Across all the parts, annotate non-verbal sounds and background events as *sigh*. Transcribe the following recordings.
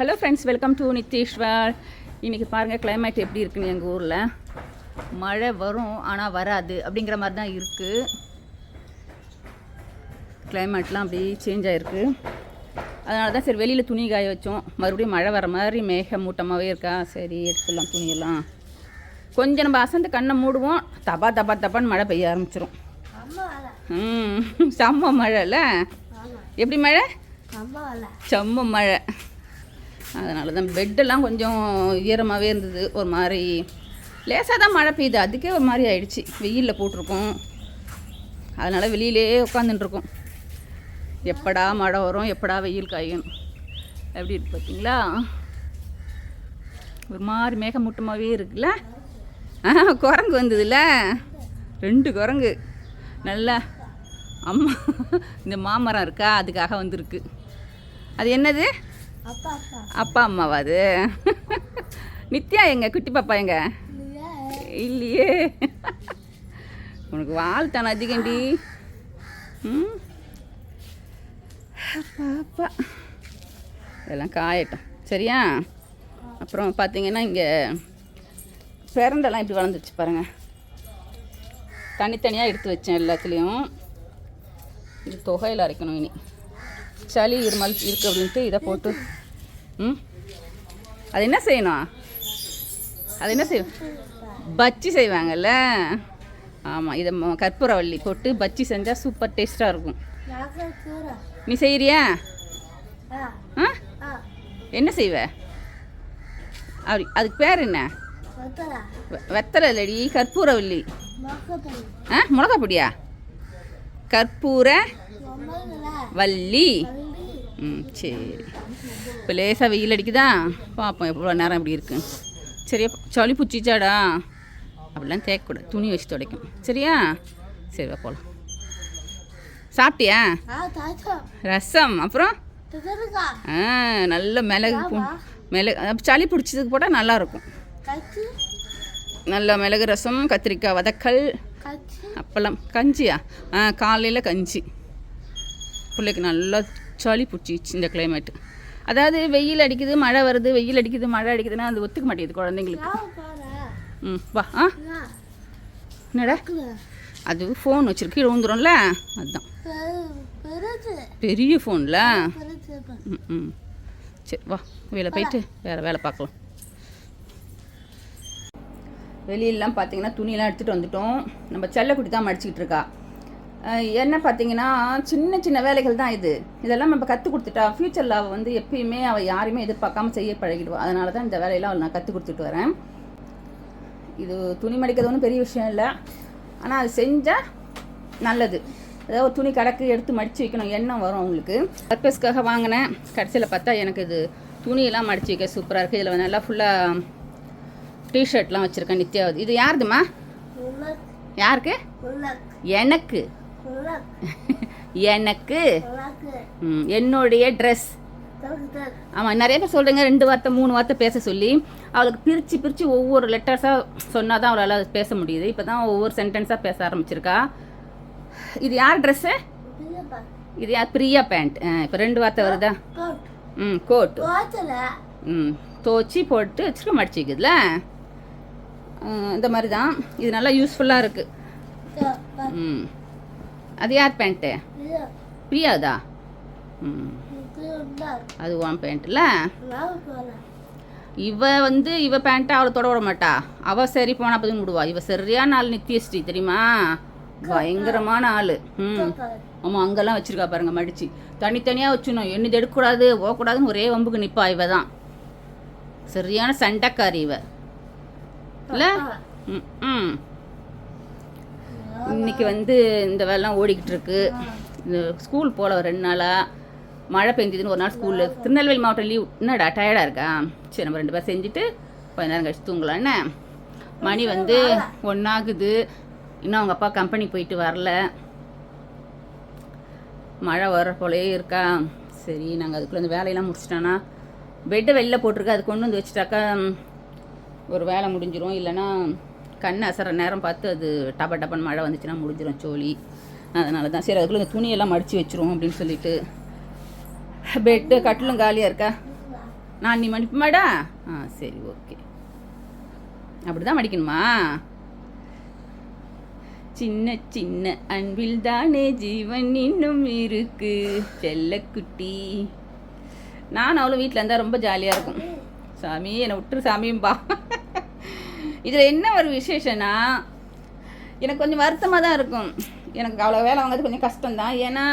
Hello friends welcome to Nitheeswar இன்றைக்கி பாருங்கள் climate எப்படி இருக்குன்னு எங்கள் ஊரில். மழை வரும் ஆனால் வராது அப்படிங்கிற மாதிரி தான் இருக்குது கிளைமேட்லாம் அப்படி சேஞ்ச் ஆகிருக்கு அதனால தான் சரி வெளியில் துணி காய வச்சோம். மறுபடியும் மழை வர மாதிரி மேகமூட்டமாகவே இருக்கா? சரி எடுத்துடலாம் துணியெல்லாம். கொஞ்சம் நம்ம அசந்து கண்ணை மூடுவோம் தபா தபா தபான்னு மழை பெய்ய ஆரம்பிச்சிரும். ம் *laughs* செம்ம மழைல. எப்படி மழை? செம்ம மழை. அதனால தான் பெட்டெல்லாம் கொஞ்சம் ஈரமாகவே இருந்தது. ஒரு மாதிரி லேசாக தான் மழை பெய்யுது. அதுக்கே ஒரு மாதிரி ஆயிடுச்சு. வெயிலில் போட்டிருக்கோம். அதனால் வெளியிலே உட்காந்துட்டுருக்கோம் எப்படா மழை வரும் எப்படா வெயில் காயும்? எப்படி இருக்கு பார்த்தீங்களா? ஒரு மாதிரி மேகமூட்டமாகவே இருக்குல்ல? ஆ குரங்கு வந்ததுல ரெண்டு குரங்கு. நல்லா அம்மா இந்த மாமரம் இருக்கா? அதுக்காக வந்திருக்கு. அது என்னது? அப்பா அம்மாவா அது? நித்யா எங்க? குட்டி பாப்பா எங்க? இல்லையே. உனக்கு வாழ்த்தான அதிகண்டி? ம். அப்பா இதெல்லாம் காயட்டும். சரியா? அப்புறம் பார்த்தீங்கன்னா இங்கே பிரண்டெல்லாம் இப்படி வளர்ந்துருச்சு பாருங்கள் தனித்தனியாக எடுத்து வச்சேன் எல்லாத்துலேயும். இது தொகையில் அரைக்கணும் இனி. சளி இருமல் இருக்குது அப்படின்ட்டு இதை போட்டு ம்? அது என்ன செய்யணும்? அது என்ன செய்வோம் பச்சி செய்வாங்கல்ல? ஆமாம் இதை கற்பூரவள்ளி போட்டு பச்சி செஞ்சால் சூப்பர் டேஸ்ட்டாக இருக்கும். நீ செய்கிறியா ஆ? என்ன செய்வ? அப்படி அதுக்கு பேர் என்ன? வெ- வெத்தலை இல்லடி கற்பூரவள்ளி. ஆ மிளகாப்பொடியா? கற்பூர வள்ளி. ம் சரி. இப்போ லேசாக வெயில் அடிக்குதா? பார்ப்போம் எவ்வளோ நேரம் இப்படி இருக்கு. சரியா சளி பிடிச்சிச்சாடா அப்படிலாம் தேய்க்கக்கூடாது துணி வச்சு துடைக்கும் சரியா? சரி வா போகலாம் சாப்பிட்டியா? ரசம். அப்புறம்? ஆ நல்ல மிளகு மிளகு சளி பிடிச்சதுக்கு போட்டால் நல்லாயிருக்கும் நல்ல மிளகு ரசம் கத்திரிக்காய் வதக்கல் அப்பளம். கஞ்சியா? ஆ காலையில் கஞ்சி. பிள்ளைக்கு நல்லா சளி பிடிச்சிச்சு இந்த கிளைமேட்டு அதாவது வெயில் அடிக்குது மழை வருது வெயில் அடிக்குது மழை அடிக்குதுன்னா அது ஒத்துக்க மாட்டேங்குது குழந்தைங்களுக்கு. ம் வா ஆ? என்னடா? அது ஃபோன் வச்சிருக்கு விழுந்துரும்ல அதுதான் பெரிய ஃபோனில் ம் ம். சரி வா வேலை போயிட்டு வேறு வேலை பார்க்கலாம். வெளியிலலாம் பார்த்தீங்கன்னா துணியெல்லாம் எடுத்துகிட்டு வந்துட்டோம். நம்ம செல்லக்குட்டி தான் மடிச்சிக்கிட்டு இருக்கா. என்ன பார்த்தீங்கன்னா சின்ன சின்ன வேலைகள் தான் இது. இதெல்லாம் நம்ம கற்றுக் கொடுத்துட்டா ஃப்யூச்சரில் அவள் வந்து எப்பயுமே அவள் யாரையுமே எதிர்பார்க்காம செய்ய பழகிடுவா. அதனால தான் இந்த வேலையெல்லாம் அவள் நான் கற்றுக் கொடுத்துட்டு வரேன். இது துணி மடிக்கிறது ஒன்றும் பெரிய விஷயம் இல்லை. ஆனால் அது செஞ்சால் நல்லது. அதாவது ஒரு துணி கடக்கு எடுத்து மடித்து வைக்கணும். எண்ணம் வரும் அவங்களுக்கு. பர்பஸ்க்காக வாங்கினேன். கடைசியில் பார்த்தா எனக்கு இது துணியெல்லாம் மடித்து வைக்க சூப்பராக இருக்குது இதில் நல்லா ஃபுல்லாக டிஷர்ட்லாம் வச்சுருக்கேன் நித்யாவது. இது யாருதுமா யாருக்கு? எனக்கு. எனக்கு. என்னுடைய ட்ரெஸ் ஆமாம் நிறைய பேர் சொல்கிறீங்க ரெண்டு வார்த்தை மூணு வார்த்தை பேச சொல்லி அவளுக்கு பிரித்து பிரித்து ஒவ்வொரு லெட்டர்ஸாக சொன்னால் தான் அவளால் பேச முடியுது. இப்போ தான் ஒவ்வொரு சென்டென்ஸாக பேச ஆரம்பிச்சிருக்கா. இது யார் ட்ரெஸ்ஸு இது யார்? பிரியா பேண்ட் இப்போ ரெண்டு வார்த்தை வருதா? ம் கோட். ம் துவச்சி போட்டு வச்சுருக்க மடிச்சு வைக்குதுல? ம், இந்த மாதிரி தான் இது நல்லா யூஸ்ஃபுல்லாக இருக்குது ம். அது யார் பேண்ட்டு? பிரியாதா? ம். அது உன் பேண்ட்டில்? இவ வந்து இவ பேண்ட்டை அவளை தொட விட மாட்டா. அவ சரி போனா பதில் விடுவா. இவ சரியான ஆள் நித்யஸ்ரீ தெரியுமா? பயங்கரமான ஆள். ம். ஆமாம் அங்கெல்லாம் வச்சிருக்கா பாருங்க மடிச்சு. தனித்தனியாக வச்சுணும். என்னது எடுக்கக்கூடாது போகக்கூடாதுன்னு ஒரே வம்புக்கு நிற்பா இவ தான். சரியான சண்டைக்காரி இவ. இல்லை? ம் ம். இன்னைக்கு வந்து இந்த வேலைலாம் ஓடிக்கிட்டு இருக்கு இந்த ஸ்கூல் போல ஒரு ரெண்டு நாளாக மழை பெஞ்சதுன்னு ஒரு நாள் ஸ்கூலில் திருநெல்வேலி மாவட்டம் லீவ் என்னடா டயர்டாக இருக்கா? சரி நம்ம ரெண்டு பேரும் செஞ்சுட்டு கொஞ்ச நேரம் கழிச்சு தூங்கலாம். என்ன? மணி வந்து ஒன்றாகுது இன்னும் அவங்க அப்பா கம்பெனி போயிட்டு வரல. மழை வர போலே இருக்கா? சரி நாங்கள் அதுக்குள்ளே இந்த வேலையெல்லாம் முடிச்சிட்டோன்னா பெட்டை வெளில போட்டிருக்கா. அது கொண்டு வந்து வச்சுட்டாக்கா ஒரு வேலை முடிஞ்சிடும் இல்லைன்னா கண் அசற நேரம் பார்த்து அது டப டபன் மழை வந்துச்சுன்னா முடிஞ்சிடும் சோழி. அதனால தான் சரி அதுக்குள்ளே இந்த துணியெல்லாம் மடித்து வச்சிருவோம் அப்படின்னு சொல்லிட்டு. பெட்டு கட்டிலும் காலியாக இருக்கா? நான் நீ மடிப்புமாடா ஆ சரி ஓகே அப்படி தான் மடிக்கணுமா? சின்ன சின்ன அன்பில் தானே ஜீவன் இன்னும் இருக்கு செல்லக்குட்டி நான் அவளும் வீட்டில் இருந்தால் ரொம்ப ஜாலியாக இருக்கும். சாமி என்னை விட்டுரு சாமியும்பா இதில் என்ன ஒரு விசேஷம்னா எனக்கு கொஞ்சம் வருத்தமாக தான் இருக்கும். எனக்கு அவ்வளோ வேலை வாங்குறது கொஞ்சம் கஷ்டம்தான். ஏன்னா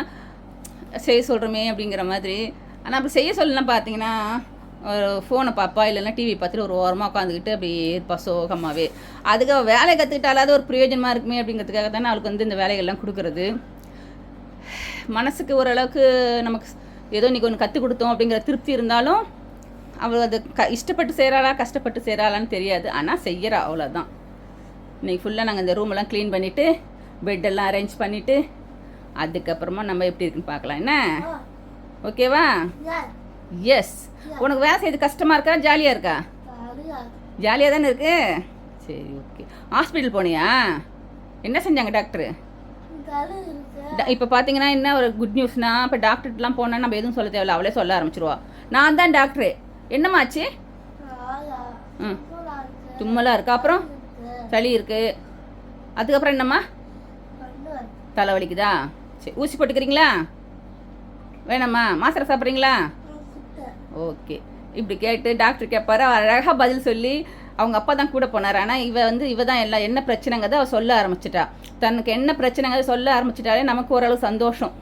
செய்ய சொல்கிறோமே அப்படிங்கிற மாதிரி. ஆனால் அப்படி செய்ய சொல்லலாம் பார்த்தீங்கன்னா ஒரு ஃபோனை பார்ப்பா இல்லைன்னா டிவி பார்த்துட்டு ஒரு ஓரமாக உட்காந்துக்கிட்டு அப்படியே இருப்பா சோகமாகவே அதுக்கு அவள் வேலை கற்றுக்கிட்டாலாவது ஒரு பிரயோஜனமாக இருக்குமே அப்படிங்கிறதுக்காக தானே அவளுக்கு வந்து இந்த வேலைகள்லாம் கொடுக்குறது. மனசுக்கு ஓரளவுக்கு நமக்கு ஏதோ இன்றைக்கி ஒன்று கற்றுக் கொடுத்தோம் அப்படிங்கிற திருப்தி இருந்தாலும் அவள் அது க இஷ்டப்பட்டு செய்கிறாளா கஷ்டப்பட்டு செய்கிறாளான்னு தெரியாது. ஆனால் செய்கிறா அவ்வளோதான் இன்னைக்கு ஃபுல்லாக நாங்கள் இந்த ரூமெல்லாம் க்ளீன் பண்ணிவிட்டு பெட்டெல்லாம் அரேஞ்ச் பண்ணிவிட்டு அதுக்கப்புறமா நம்ம எப்படி இருக்குன்னு பார்க்கலாம். என்ன? ஓகேவா எஸ் உனக்கு வேலை செய்யறது கஷ்டமாக இருக்கா ஜாலியாக இருக்கா? ஜாலியாக தானே இருக்கு? சரி ஓகே ஹாஸ்பிட்டல் போனியா? என்ன செஞ்சாங்க டாக்டரு இப்போ பார்த்தீங்கன்னா என்ன ஒரு குட் நியூஸ்னா இப்போ டாக்டர்லாம் போனால் நம்ம எதுவும் சொல்ல தேவையில்ல அவளே சொல்ல ஆரம்பிச்சிருவா. நான் தான் டாக்டரு என்னம்மாச்சு ம். தும்மலாக இருக்கா. அப்புறம்? சளி இருக்கு. அதுக்கப்புறம் என்னம்மா? தலை வலிக்குதா? சரி ஊசி போட்டுக்கிறீங்களா? வேணாம்மா. மாத்திரை சாப்பிட்றீங்களா? ஓகே. இப்படி கேட்டு டாக்டர் கேட்பாரு அழகாக பதில் சொல்லி அவங்க அப்பா தான் கூட போனார். ஆனால் இவ வந்து இவ தான் எல்லாம் என்ன பிரச்சனைங்கிறத அவள் சொல்ல ஆரம்பிச்சிட்டா. தனக்கு என்ன பிரச்சனைங்கிறத சொல்ல ஆரம்பிச்சிட்டாலே நமக்கு ஓரளவு சந்தோஷம்.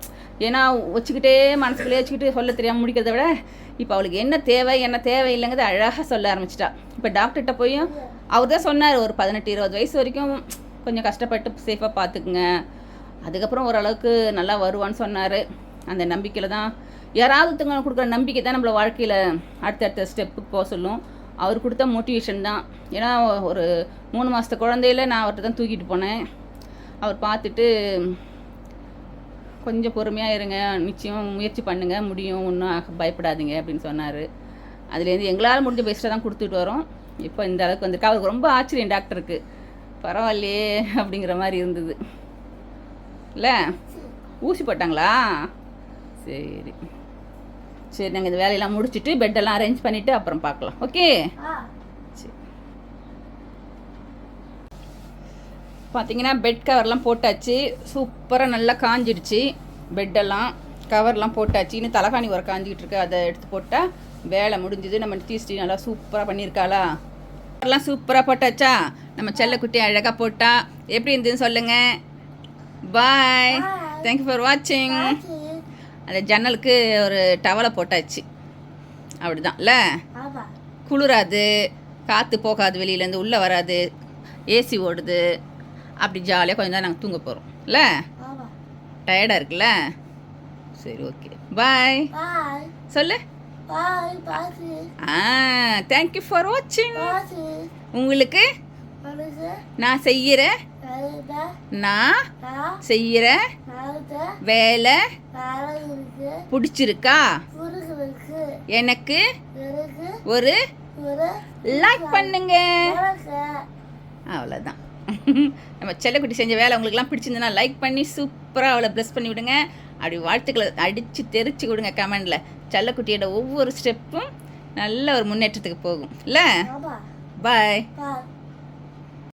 ஏன்னா வச்சுக்கிட்டே மனசுக்குள்ளே வச்சுக்கிட்டு சொல்ல தெரியாமல் முடிக்கிறத விட இப்போ அவளுக்கு என்ன தேவை என்ன தேவையில்லைங்கிறத அழகாக சொல்ல ஆரம்பிச்சிட்டா. இப்போ டாக்டர்கிட்ட போயும் அவர் தான் சொன்னார் ஒரு பதினெட்டு இருபது வயசு வரைக்கும் கொஞ்சம் கஷ்டப்பட்டு சேஃபாக பார்த்துக்குங்க அதுக்கப்புறம் ஓரளவுக்கு நல்லா வருவான்னு சொன்னார். அந்த நம்பிக்கையில் தான் யாராவது கொடுக்குற நம்பிக்கை தான் நம்மள வாழ்க்கையில் அடுத்தடுத்த ஸ்டெப்புக்கு போக சொல்லும். அவர் கொடுத்த மோட்டிவேஷன் தான். ஏன்னா ஒரு மூணு மாதத்து குழந்தையில நான் அவர்கிட்ட தான் தூக்கிட்டு போனேன். அவர் பார்த்துட்டு கொஞ்சம் பொறுமையாக இருங்க. நிச்சயம் முயற்சி பண்ணுங்கள் முடியும். ஒன்றும் பயப்படாதீங்க அப்படின்னு சொன்னார். அதுலேருந்து எங்களால் முடிஞ்ச பெஸ்ட்டாக தான் கொடுத்துட்டு வரோம். இப்போ இந்த அளவுக்கு வந்திருக்கு. அவருக்கு ரொம்ப ஆச்சரியம் டாக்டருக்கு பரவாயில்லையே அப்படிங்கிற மாதிரி இருந்தது. இல்லை? ஊசி போட்டாங்களா? சரி. சரி நாங்கள் இந்த வேலையெல்லாம் முடிச்சுட்டு பெட்டெல்லாம் அரேஞ்ச் பண்ணிவிட்டு அப்புறம் பார்க்கலாம். ஓகே பார்த்தீங்கன்னா பெட் கவர்லாம் போட்டாச்சு. சூப்பராக நல்லா காஞ்சிடுச்சு. பெட்டெல்லாம் கவர்லாம் போட்டாச்சு. இன்னும் தலகாணி ஒரு காஞ்சிக்கிட்டு இருக்கு. அதை எடுத்து போட்டால் வேலை முடிஞ்சுது. நம்ம தீஸ்டி நல்லா சூப்பராக பண்ணியிருக்காளா? எல்லாம் சூப்பராக போட்டாச்சா? நம்ம செல்லக்குட்டி அழகாக போட்டா. எப்படி இருந்ததுன்னு சொல்லுங்கள் பாய் தேங்க்யூ ஃபார் வாட்சிங் அந்த ஜன்னலுக்கு ஒரு டவலை போட்டாச்சு. அப்படிதான் இல்லை? குளிராது காற்று போகாது வெளியிலேருந்து உள்ளே வராது ஏசி ஓடுது. அப்படி ஜாலியாக கொஞ்சம் தான் நாங்கள் தூங்க போகிறோம் இல்லை? டயர்டாக இருக்குல்ல? சரி ஓகே பாய் சொல்லு. ஆ தேங்க்யூ ஃபார் வாட்சிங் உங்களுக்கு நான் செய்கிற நான் செய்கிற வேலை பிடிச்சிருக்கா? எனக்கு ஒரு லைக் பண்ணுங்க. அவ்வளோதான் *laughs* நம்ம செல்லக்குட்டி செஞ்ச வேலை உங்களுக்குலாம் பிடிச்சிருந்ததுன்னா லைக் பண்ணி சூப்பராக அவளை ப்ளஸ் பண்ணி விடுங்க. அப்படி வாழ்த்துக்களை அடித்து தெரிச்சு கொடுங்க கமெண்டில் செல்லக்குட்டியோட ஒவ்வொரு ஸ்டெப்பும் நல்ல ஒரு முன்னேற்றத்துக்கு போகும். இல்லை? பாய்.